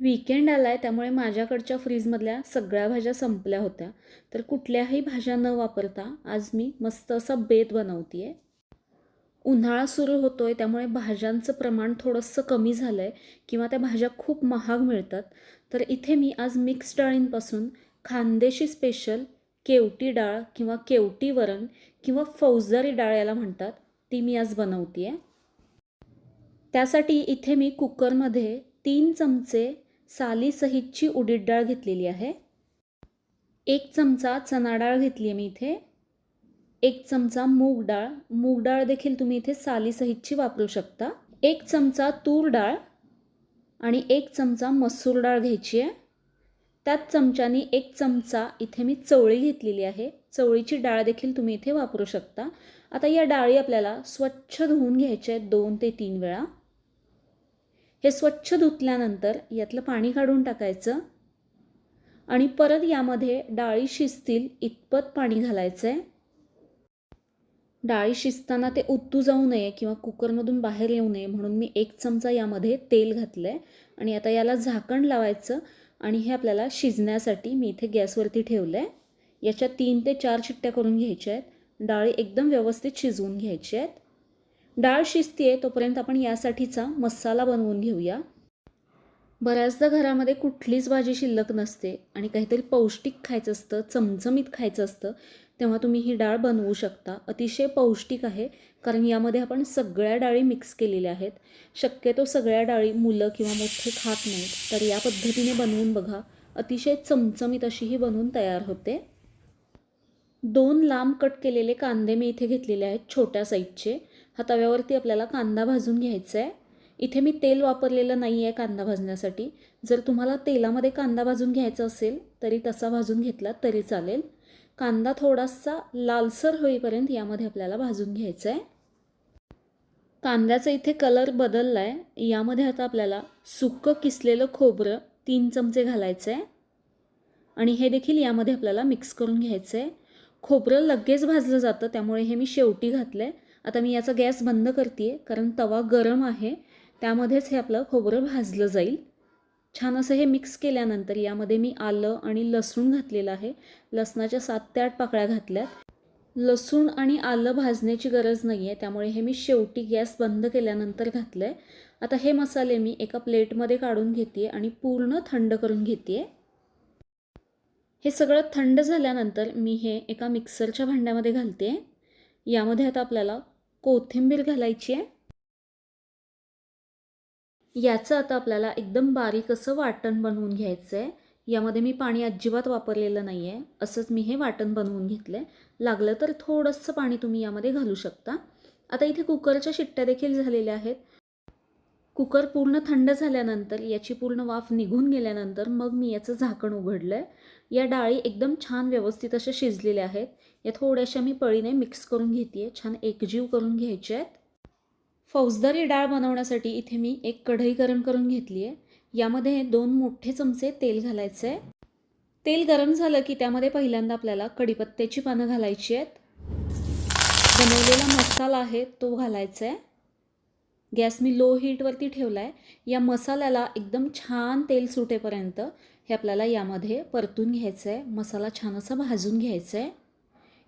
Weekend आला आहे त्यामुळे माझ्याकडच्या फ्रीजमधल्या सगळ्या भाज्या संपल्या होत्या. तर कुठल्याही भाज्या न वापरता आज मी मस्त असा बेत बनवते आहे उन्हाळा सुरू होतो आहे त्यामुळे भाज्यांचं प्रमाण थोडंसं कमी झालं आहे किंवा त्या भाज्या खूप महाग मिळतात. तर इथे मी आज मिक्स डाळींपासून खानदेशी स्पेशल केवटी डाळ किंवा केवटी वरण किंवा फौजदारी डाळ याला म्हणतात ती मी आज बनवते आहे त्यासाठी इथे मी कुकरमध्ये तीन चमचे सालीसहितची उडीद डाळ घेतलेली आहे. एक चमचा चना डाळ घेतली आहे मी इथे. एक चमचा मूग डाळ. मूग डाळ देखील तुम्ही इथे सालीसहितची वापरू शकता. एक चमचा तूर डाळ आणि एक चमचा मसूर डाळ घ्यायची आहे. त्याच चमच्यानी एक चमचा इथे मी चवळी घेतलेली आहे. चवळीची डाळ देखील तुम्ही इथे वापरू शकता. आता या डाळी आपल्याला स्वच्छ धुवून घ्यायच्या आहेत दोन ते तीन वेळा. हे स्वच्छ धुतल्यानंतर यातलं पाणी काढून टाकायचं. आणि परत यामध्ये डाळी शिजतील इतपत पाणी घालायचं आहे डाळी शिजताना ते उत्तू जाऊ नये किंवा कुकरमधून बाहेर येऊ नये म्हणून मी एक चमचा यामध्ये तेल घातलं आहे आणि आता याला झाकण लावायचं आणि हे आपल्याला शिजण्यासाठी मी इथे गॅसवरती ठेवलं आहे याच्या तीन ते चार चिट्ट्या करून घ्यायच्या आहेत. डाळी एकदम व्यवस्थित शिजवून घ्यायची आहेत. डाळ शिजते तोपर्यंत आपण यासाठीचा मसाला बनवून घेऊया. बऱ्याचदा घरामध्ये कुठलीच भाजी शिल्लक नसते आणि काहीतरी पौष्टिक खायचं असतं चमचमीत खायचं असतं तेव्हा तुम्ही ही डाळ बनवू शकता. अतिशय पौष्टिक आहे कारण यामध्ये आपण सगळ्या डाळी मिक्स केलेल्या आहेत. शक्यतो सगळ्या डाळी मुलं किंवा मोठे खात नाहीत तर या पद्धतीने बनवून बघा. अतिशय चमचमीत अशी ही बनवून तयार होते. दोन लांब कट केलेले कांदे मी इथे घेतलेले आहेत छोट्या साईजचे. हा तव्यावरती आपल्याला कांदा भाजून घ्यायचा आहे. इथे मी तेल वापरलेलं नाही आहे कांदा भाजण्यासाठी. जर तुम्हाला तेलामध्ये कांदा भाजून घ्यायचा असेल तरी तसा भाजून घेतला तरी चालेल. कांदा थोडासा लालसर होईपर्यंत यामध्ये आपल्याला भाजून घ्यायचा आहे. कांद्याचा इथे कलर बदलला आहे यामध्ये आता आपल्याला सुकं किसलेलं खोबरं तीन चमचे घालायचं आहे. आणि हे देखील यामध्ये आपल्याला मिक्स करून घ्यायचं आहे. खोबरं लगेच भाजलं जातं त्यामुळे हे मी शेवटी घातलं आहे आता मी याचा गॅस बंद करते आहे कारण तवा गरम आहे. त्यामध्येच हे आपलं खोबरं भाजलं जाईल. छान असं हे मिक्स केल्यानंतर यामध्ये मी आलं आणि लसूण घातलेलं आहे. लसणाच्या सात ते आठ पाकळ्या घातल्यात. लसूण आणि आलं भाजण्याची गरज नाही आहे त्यामुळे हे मी शेवटी गॅस बंद केल्यानंतर घातलं आहे आता हे मसाले मी एका प्लेटमध्ये काढून घेते आणि पूर्ण थंड करून घेते हे सगळं थंड झाल्यानंतर मी हे एका मिक्सरच्या भांड्यामध्ये घालते यामध्ये आता आपल्याला कोथिंबीर घालायची आहे. याचं आता आपल्याला एकदम बारीक असं वाटण बनवून घ्यायचं आहे. यामध्ये मी पाणी अजिबात वापरलेलं नाही आहे असंच मी हे वाटण बनवून घेतलं आहे लागलं तर थोडंसं पाणी तुम्ही यामध्ये घालू शकता. आता इथे कुकरच्या शिट्ट्या देखील झालेल्या आहेत. कुकर पूर्ण थंड झाल्यानंतर याची पूर्ण वाफ निघून गेल्यानंतर मग मी याचं झाकण उघडलं आहे या डाळी एकदम छान व्यवस्थित अशा शिजलेल्या आहेत. या थोड्याशा मी पळीने मिक्स करून घेते आहे छान एकजीव करून घ्यायचे आहेत. फौजदारी डाळ बनवण्यासाठी इथे मी एक कढई गरम करून घेतली आहे यामध्ये दोन मोठे चमचे तेल घालायचं आहे तेल गरम झालं की त्यामध्ये पहिल्यांदा आपल्याला कढीपत्त्याची पानं घालायची आहेत. बनवलेला मसाला आहे तो घालायचा आहे गॅस मी लो हीटवरती ठेवला आहे या मसाल्याला एकदम छान तेल सुटेपर्यंत हे आपल्याला यामध्ये परतून घ्यायचं आहे मसाला छान असा भाजून घ्यायचा आहे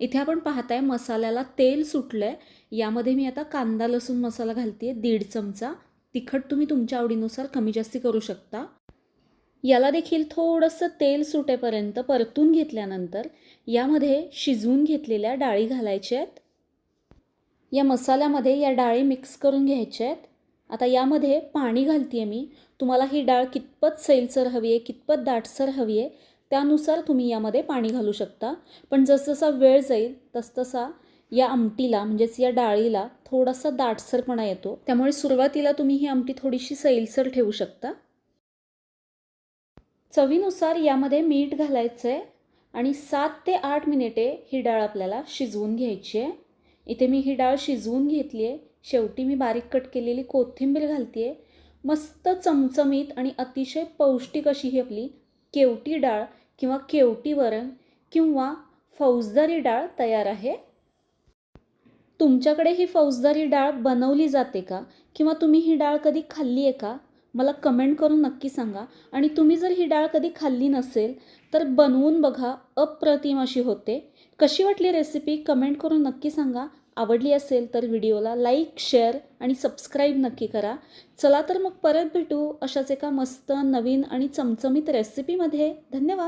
इथे आपण पाहताय मसाल्याला तेल सुटलं आहे यामध्ये मी आता कांदा लसूण मसाला घालते दीड चमचा. तिखट तुम्ही तुमच्या आवडीनुसार कमी जास्ती करू शकता. याला देखील थोडंसं तेल सुटेपर्यंत परतून घेतल्यानंतर यामध्ये शिजवून घेतलेल्या डाळी घालायच्या आहेत. या मसाल्यामध्ये या डाळी मिक्स करून घ्यायच्या आहेत. आता यामध्ये पाणी घालते मी. तुम्हाला ही डाळ कितपत सैलसर हवी आहे कितपत दाटसर हवी आहे त्यानुसार तुम्ही यामध्ये पाणी घालू शकता. पण जसजसा वेळ जाईल तसतसा या आमटीला म्हणजेच या डाळीला थोडासा दाटसरपणा येतो. त्यामुळे सुरुवातीला तुम्ही ही आमटी थोडीशी सैलसर ठेवू शकता. चवीनुसार यामध्ये मीठ घालायचं आहे आणि सात ते आठ मिनिटे ही डाळ आपल्याला शिजवून घ्यायची आहे. इथे मी ही डाळ शिजवून घेतली आहे शेवटी मी बारीक कट केलेली कोथिंबीर घालते आहे मस्त चमचमीत आणि अतिशय पौष्टिक अशी ही आपली केवटी डाळ किंवा केवटी वरण किंवा फौजदारी डाळ तयार आहे. तुमच्याकडे ही फौजदारी डाळ बनवली जाते का? किंवा तुम्ही ही डाळ कधी खाल्ली आहे का? मला कमेंट करून नक्की सांगा. आणि तुम्ही जर ही डाळ कधी खाल्ली नसेल तर बनवून बघा अप्रतिम अशी होते. कशी वाटली रेसिपी कमेंट करून नक्की सांगा. आवडली असेल तर व्हिडिओला लाईक शेअर आणि सबस्क्राईब नक्की करा. चला तर मग परत भेटू अशाच एका मस्त नवीन आणि चमचमीत रेसिपीमध्ये धन्यवाद!